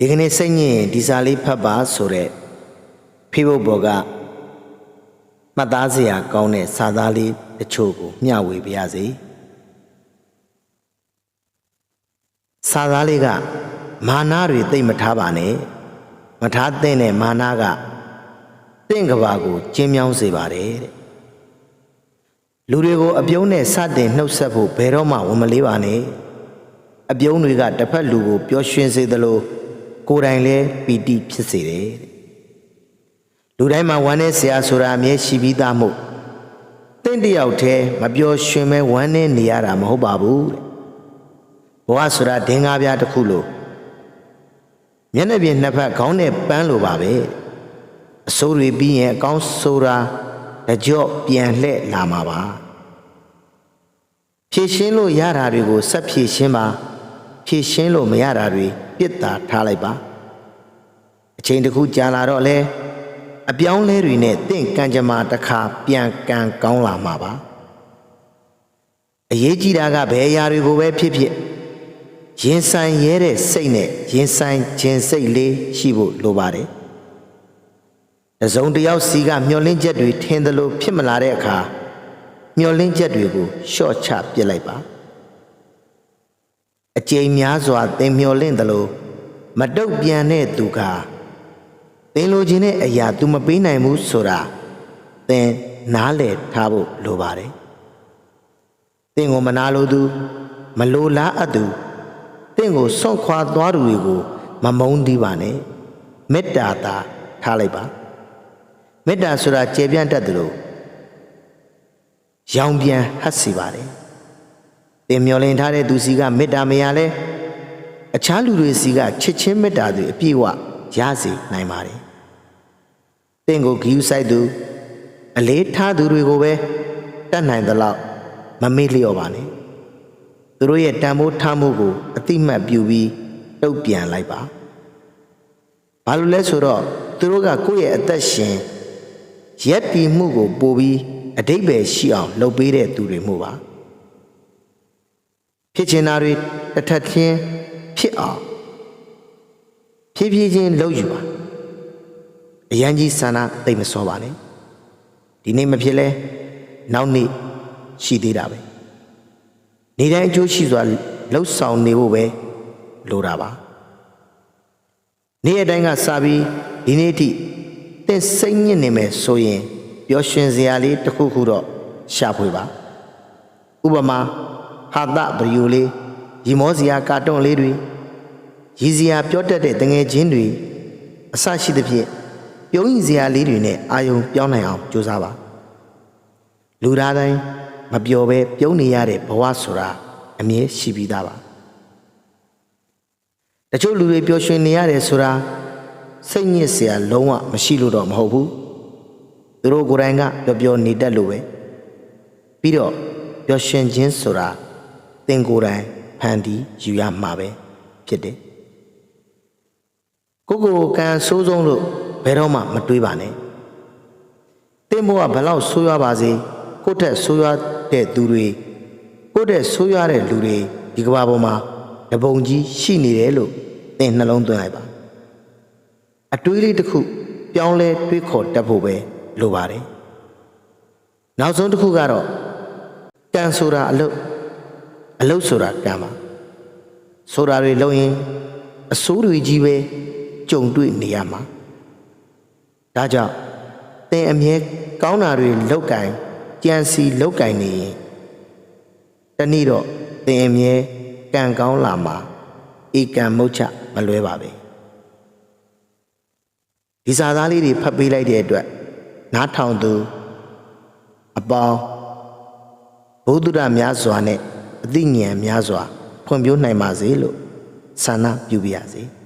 ဒီကနေ့စိတ်ညစ်ရင်ဒီစာလေးဖတ်ပါဆိုတဲ့ဖေဘုတ်ဘော်ကမှတ်သားစရာကောင်းတဲ့စာသားလေးတချို့ကိုမျှဝေပါရစေစာသားလေးကမာနတွေသိမ့်မထားပါနဲ့မထားသင့်တဲ့မာနကတင့်ကဘာကိုကျင်းမြောင်းစေပါတယ်တဲ့လူတွေကိုအပြုံးနဲ့စတင်နှုတ်ဆက်ဖို့ဘယ်တော့မှဝန်မလေးပါနဲ့အပြုံးတွေကတစ်ဖက်လူကိုပျော်ရွှင်စေသလို ကိုယ်တိုင်လည်းပီတိဖြစ်စေတယ်တဲ့လူတိုင်းမှာဝမ်းနဲ့ဆရာဆိုတာအမြဲရှိပြီးသားမို့တင့်တယောက်တည်းမပျော်ရွှင်မဲဝမ်းနဲ့နေရတာမဟုတ်ပါဘူးတဲ့ဘဝဆိုတာဒင်္ဂါးပြားတစ်ခုလို့မျက်နှာပြင်နှစ်ဖက်ခေါင်းနဲ့ပန်းလိုပါပဲအစိုးတွေပြီးရင်အကောင်းဆိုတာတကြော့ပြန်လှည့်လာမှာပါဖြည့်ရှင်းလို့ရတာတွေကိုဆက်ဖြည့်ရှင်းပါဖြည့်ရှင်းလို့မရတာတွေ ပြစ်တာထားလိုက်ပါအချိန်တစ်ခုကြာလာတော့လေအပြောင်းလဲတွေနဲ့တင့်ကံကြမ္မာတစ်ခါပြန်ကံကောင်းလာမှာပါအရေးကြီးတာကဘယ်အရာတွေကိုပဲဖြစ်ဖြစ်ရင်ဆိုင်ရဲတဲ့စိတ်နဲ့ရင်ဆိုင်ခြင်းစိတ်လေးရှိဖို့လိုပါတယ်တစုံတစ်ယောက်စီကမျောလင်းချက်တွေထင်သလိုဖြစ်မလာတဲ့အခါမျောလင်းချက်တွေကိုရှော့ချပစ်လိုက်ပါ အကြိမ်များစွာသင်မျောလင့်သလိုမတုတ်ပြန်တဲ့သူကသင်လိုချင်တဲ့အရာ तू မပေးနိုင်ဘူးဆိုတာသင်နားလည်ထားဖို့လိုပါတယ်သင်ကိုမနာလိုသူမလိုလားအပ်သူသင်ကိုစွန့်ခွာသွားသူတွေကိုမမုန်းသီးပါနဲ့မေတ္တာသာထားလိုက်ပါမေတ္တာဆိုတာကျေပြန့်တတ်တယ်လို့ရောင်ပြန်ဟတ်စီပါတယ် သင်မျောလင့်ထားတဲ့သူစီကမေတ္တာမရလဲအခြားလူတွေစီကချစ်ချင်းမေတ္တာတွေအပြည့်အဝရစေနိုင်ပါတယ်သင်ကိုဂီယူဆိုင်သူအလေးထားသူတွေကိုပဲတတ်နိုင်သလောက်မမေ့လျော့ပါနဲ့သူတို့ရဲ့တန်ဖိုးထားမှုကိုအတိမတ်ပြုပြီးတုတ်ပြန်လိုက်ပါဘာလို့လဲဆိုတော့သူတို့ကကိုယ့်ရဲ့အသက်ရှင်ရက်တည်မှုကိုပို့ပြီးအတိတ်ပဲရှိအောင်လုပ်ပေးတဲ့သူတွေမှုပါ ဖြစ်ချင်တာတွေတစ်ထက်ချင်းဖြစ်အောင်ဖြည်းဖြည်းချင်းလုပ်ယူပါအရန်ကြီးဆန္ဒသိမ့်မစောပါနဲ့ဒီနေ့မဖြစ်လဲနောက်နေ့ရှိသေးတာပဲနေတိုင်းအကျိုးရှိစွာလှုပ်ဆောင်နေဖို့ပဲလိုတာပါနေ့ရက်တိုင်းကစပြီးဒီနေ့ထိသင်စိတ်ညစ်နေမယ်ဆိုရင်ပျော်ရွှင်စရာလေးတစ်ခုခုတော့ရှာဖွေပါဥပမာ ဟာသဗရီယိုလေးရီမောစရာကာတွန်းလေးတွေရည်စရာပြောတတ်တဲ့တငယ်ချင်းတွေအဆရှိသဖြင့်ပြုံးရင်စရာလေးတွေနဲ့အာယုံပြောင်းနိုင်အောင်ကြိုးစားပါလူသားတိုင်းမပျော်ပဲပြုံးနေရတဲ့ဘဝဆိုတာအမြဲရှိပြီးသားပါတချို့လူတွေပျော်ရွှင်နေရတယ်ဆိုတာစိတ်ညစ်စရာလုံးဝမရှိလို့တော့မဟုတ်ဘူးသူတို့ကိုယ်တိုင်ကပျော်ပျော်နေတတ်လို့ပဲပြီးတော့ပျော်ရွှင်ခြင်းဆိုတာ သင်ကိုယ်တိုင်ဖန်တီးယူရမှာပဲဖြစ်တယ်ကိုကိုကံဆိုးဆုံးလို့ဘယ်တော့မှမတွေးပါနဲ့တင်းဘဝဘလောက်ဆိုးရွားပါစေကိုယ့်ထက်ဆိုးရွားတဲ့သူတွေကိုယ့်ထက်ဆိုးရွားတဲ့လူတွေဒီကမ္ဘာပေါ်မှာတပုံကြီးရှိနေတယ်လို့သင်နှလုံးသွင်းလိုက်ပါအတွေးလေးတစ်ခုပြောင်းလဲတွေးခေါ်တတ်ဖို့ပဲလိုပါတယ်နောက်ဆုံးတစ်ခုကတော့ကံဆိုတာအလုတ် အလုတ်ဆိုတာကံပါဆိုတာတွေလုံရင်အဆိုးတွေကြီးပဲကြုံတွေ့နေရမှာဒါကြောင့်သင်အမြဲကောင်းတာတွေလောက်ကင်ကြံစီလောက်ကင်နေရင်တနေ့တော့သင်အမြဲကံကောင်းလာမှာဧကံမုတ်ချမလွဲပါပဲဒီစာသားလေးတွေဖတ်ပေးလိုက်တဲ့အတွက်နားထောင်သူအပေါင်းဘုဒ္ဓရများစွာနဲ့ အသိဉာဏ်များစွာဖွံ့ဖြိုးနိုင်ပါစေလို့ဆန္ဒပြုပါရစေ။